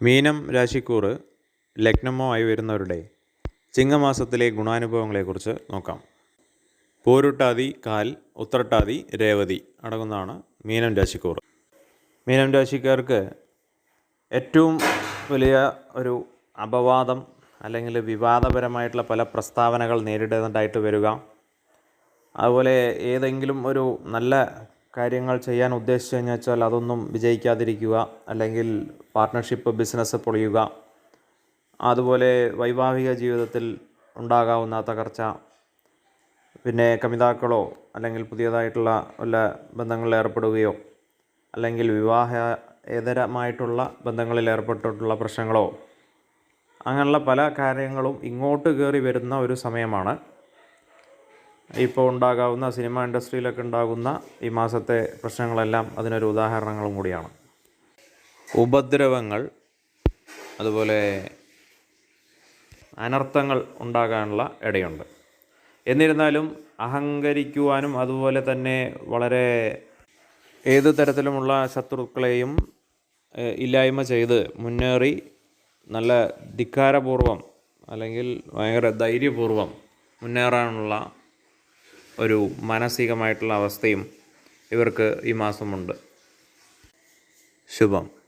മീനം രാശിക്കൂർ ലഗ്നമോ ആയി വരുന്നവരുടെ ചിങ്ങമാസത്തിലെ ഗുണാനുഭവങ്ങളെക്കുറിച്ച് നോക്കാം. പോരുട്ടാതി കാൽ ഉത്രട്ടാതി രേവതി അടങ്ങുന്നതാണ് മീനം രാശിക്കൂർ മീനം രാശിക്കാർക്ക് ഏറ്റവും വലിയ ഒരു അപവാദം അല്ലെങ്കിൽ വിവാദപരമായിട്ടുള്ള പല പ്രസ്താവനകൾ നേരിടേണ്ടതായിട്ട് വരിക. അതുപോലെ ഏതെങ്കിലും ഒരു നല്ല കാര്യങ്ങൾ ചെയ്യാൻ ഉദ്ദേശിച്ചു കഴിഞ്ഞാൽ വെച്ചാൽ അതൊന്നും വിജയിക്കാതിരിക്കുക അല്ലെങ്കിൽ പാർട്ട്ണർഷിപ്പ് ബിസിനസ് പൊളിയുക അതുപോലെ വൈവാഹിക ജീവിതത്തിൽ ഉണ്ടാകാവുന്ന തകർച്ച പിന്നെ കമിതാക്കളോ അല്ലെങ്കിൽ പുതിയതായിട്ടുള്ള വല്ല ബന്ധങ്ങളിൽ ഏർപ്പെടുകയോ അല്ലെങ്കിൽ വിവാഹ ഏതരമായിട്ടുള്ള ബന്ധങ്ങളിൽ ഏർപ്പെട്ടിട്ടുള്ള പ്രശ്നങ്ങളോ അങ്ങനെയുള്ള പല കാര്യങ്ങളും ഇങ്ങോട്ട് കയറി വരുന്ന ഒരു സമയമാണ്. ഇപ്പോൾ ഉണ്ടാകാവുന്ന സിനിമ ഇൻഡസ്ട്രിയിലൊക്കെ ഉണ്ടാകുന്ന ഈ മാസത്തെ പ്രശ്നങ്ങളെല്ലാം അതിനൊരു ഉദാഹരണങ്ങളും കൂടിയാണ്. ഉപദ്രവങ്ങൾ അതുപോലെ അനർത്ഥങ്ങൾ ഉണ്ടാകാനുള്ള ഇടയുണ്ട്. എന്നിരുന്നാലും അഹങ്കരിക്കുവാനും അതുപോലെ തന്നെ വളരെ ഏത് തരത്തിലുമുള്ള ശത്രുക്കളെയും ഇല്ലായ്മ ചെയ്ത് മുന്നേറി നല്ല ധിക്കാരപൂർവം അല്ലെങ്കിൽ ഭയങ്കര ധൈര്യപൂർവം മുന്നേറാനുള്ള ഒരു മാനസികമായിട്ടുള്ള അവസ്ഥയും ഇവർക്ക് ഈ മാസമുണ്ട്. ശുഭം.